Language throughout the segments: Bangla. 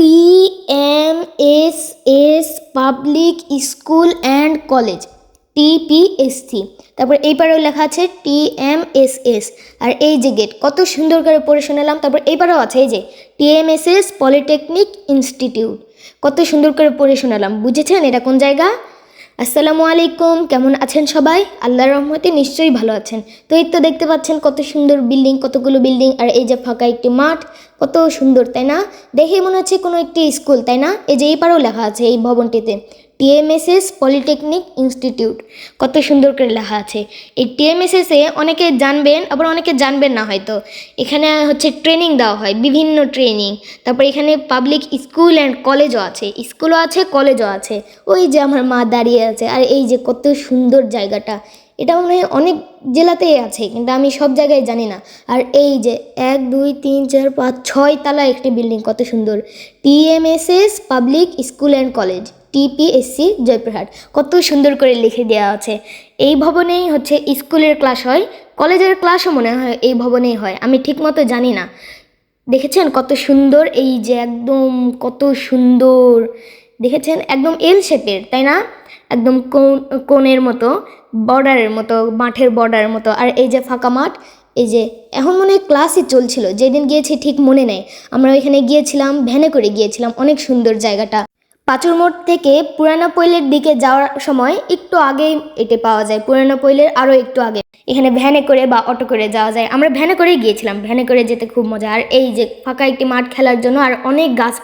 T M S S public school and college TPSC তারপর এই পারেও লেখা আছে টি এম এস এস আর এই যে গেট কত সুন্দর করে পড়ে শোনালাম। তারপর এই পারেও আছে এই যে টিএমএসএস পলিটেকনিক ইনস্টিটিউট কত সুন্দর করে পড়ে শোনালাম। বুঝেছেন এটা কোন জায়গা? আসসালামু আলাইকুম, কেমন আছেন সবাই? আল্লাহর রহমতে নিশ্চয়ই ভালো আছেন। তো এই তো দেখতে পাচ্ছেন কত সুন্দর বিল্ডিং, কতগুলো বিল্ডিং। আর এই যে ফাঁকা একটি মাঠ কত সুন্দর, তাই না? দেখে মনে হচ্ছে কোনো একটি স্কুল, তাই না? এই যে এই পারেও লেখা আছে এই ভবনটিতে। TMSS polytechnic institute. কত সুন্দর করে লেখা আছে। এই টিএমএসএসে অনেকে জানবেন, আবার অনেকে জানবেন না হয়তো। এখানে হচ্ছে ট্রেনিং দেওয়া হয়, বিভিন্ন ট্রেনিং। তারপর এখানে পাবলিক স্কুল অ্যান্ড কলেজও আছে। স্কুলও আছে, কলেজও আছে। ওই যে আমার মা দাঁড়িয়ে আছে, আর এই যে কত সুন্দর জায়গাটা। এটা মনে হয় অনেক জেলাতেই আছে, কিন্তু আমি সব জায়গায় জানি না। আর এই যে এক, দুই, তিন, চার, পাঁচ, ছয় তালা একটি বিল্ডিং, কত সুন্দর। TMSS public school and college, TPSC Joypurhat, কত সুন্দর করে লিখে দেওয়া আছে। এই ভবনেই হচ্ছে স্কুলের ক্লাস হয়, কলেজের ক্লাসও মনে হয় এই ভবনেই হয়, আমি ঠিকমতো জানি না। দেখেছেন কত সুন্দর এই যে একদম কত সুন্দর, দেখেছেন? একদম এল শেপের তাই না? একদম কোণের মতো, বর্ডারের মতো, মাঠের বর্ডারের মতো। আর এই যে ফাঁকা মাঠ, এই যে এখন মনে হয় ক্লাসই চলছিল, যেদিন গিয়েছি ঠিক মনে নেই। আমরা ওইখানে গিয়েছিলাম, ভ্যানে করে গিয়েছিলাম, অনেক সুন্দর জায়গাটা। পাঁচুর মোড় থেকে পুরানো পৈলের দিকে যাওয়ার সময় একটু আগেই এটি পাওয়া যায়। পুরানো পৈলের আরও একটু আগে। এখানে ভ্যানে করে বা অটো করে যাওয়া যায়। আমরা ভ্যানে করেই গিয়েছিলাম। ভ্যানে করে যেতে খুব মজা। আর এই যে ফাঁকা একটি মাঠ খেলার জন্য আর অনেক গাছ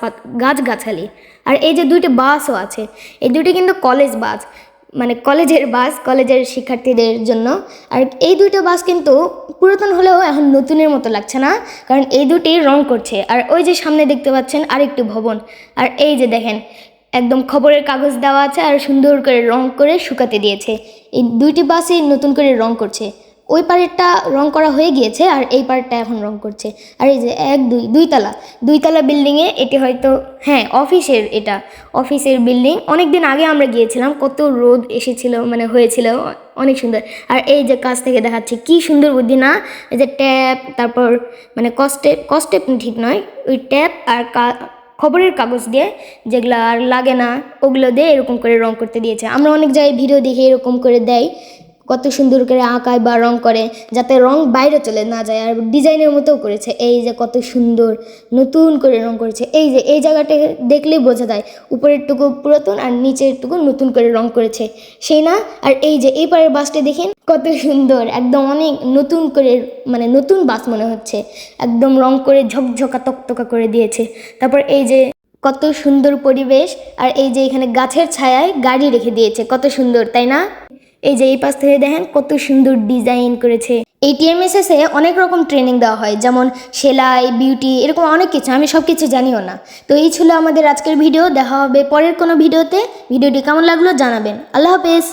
গাছগাছালি। আর এই যে দুইটি বাসও আছে। এই দুটি কিন্তু কলেজ বাস। মানে কলেজের বাস, কলেজের শিক্ষার্থীদের জন্য। আর এই দুটো বাস কিন্তু পুরাতন হলেও এখন নতুনের মতো লাগছে না। কারণ এই দুটি রং করছে। আর ওই যে সামনে দেখতে পাচ্ছেন আরেকটি ভবন। আর এই যে দেখেন একদম খবরের কাগজ দেওয়া আছে আর সুন্দর করে রং করে শুকাতে দিয়েছে। এই দুইটি বাসই নতুন করে রং করছে। ওই পাড়েরটা রং করা হয়ে গিয়েছে আর এই পাড়টা এখন রং করছে। আর এই যে এক, দুই, দুইতলা। দুইতলা বিল্ডিংয়ে এটি হয়তো হ্যাঁ অফিসের এটা। অফিসের বিল্ডিং অনেক দিন আগে আমরা গিয়েছিলাম, কত রোদ এসেছিল মানে হয়েছিল, অনেক সুন্দর। আর এই যে কাছ থেকে দেখাচ্ছে, কি সুন্দর বুদ্ধি না? এই যে ট্যাপ তারপর মানে কস্টেপ কস্টেপ ঠিক নয়, ওই ট্যাপ আর খবরের কাগজ দিয়ে, যেগুলো আর লাগে না, ওগুলো দিয়ে এরকম করে রং করতে দিয়েছে। আমরা অনেক জায়গায় ভিডিও দেখে এরকম করে দেয়। কত সুন্দর করে আঁকায় বা রং করে, যাতে রং বাইরে চলে না যায় আর ডিজাইনের মতোও করেছে। এই যে কত সুন্দর, নতুন করে রং করেছে। এই যে, এই জায়গাটা দেখলেই বোঝা যায়, উপরেরটুকু পুরাতন আর নিচেরটুকু নতুন করে রং করেছে। সেই না? আর এই যে, এই পারের বাসটা দেখেন, কত সুন্দর, একদম অনেক নতুন করে মানে নতুন বাস মনে হচ্ছে। একদম রং করে ঝকঝকা, তকতকা করে দিয়েছে। তারপর এই যে, কত সুন্দর পরিবেশ, আর এই যে এখানে গাছের ছায়ায় গাড়ি রেখে দিয়েছে। কত সুন্দর, তাই না? এই যে এই পাশ থেকে দেখেন কত সুন্দর ডিজাইন করেছে। এই টিএমএসএস এ অনেক রকম ট্রেনিং দেওয়া হয়, যেমন সেলাই বিউটি এরকম অনেক কিছু, আমি সব কিছু জানিও না। তো এই ছিল আমাদের আজকের ভিডিও দেখা হবে পরের কোনো ভিডিওতে ভিডিওটি কেমন লাগল জানাবেন। আল্লাহ হাফেজ।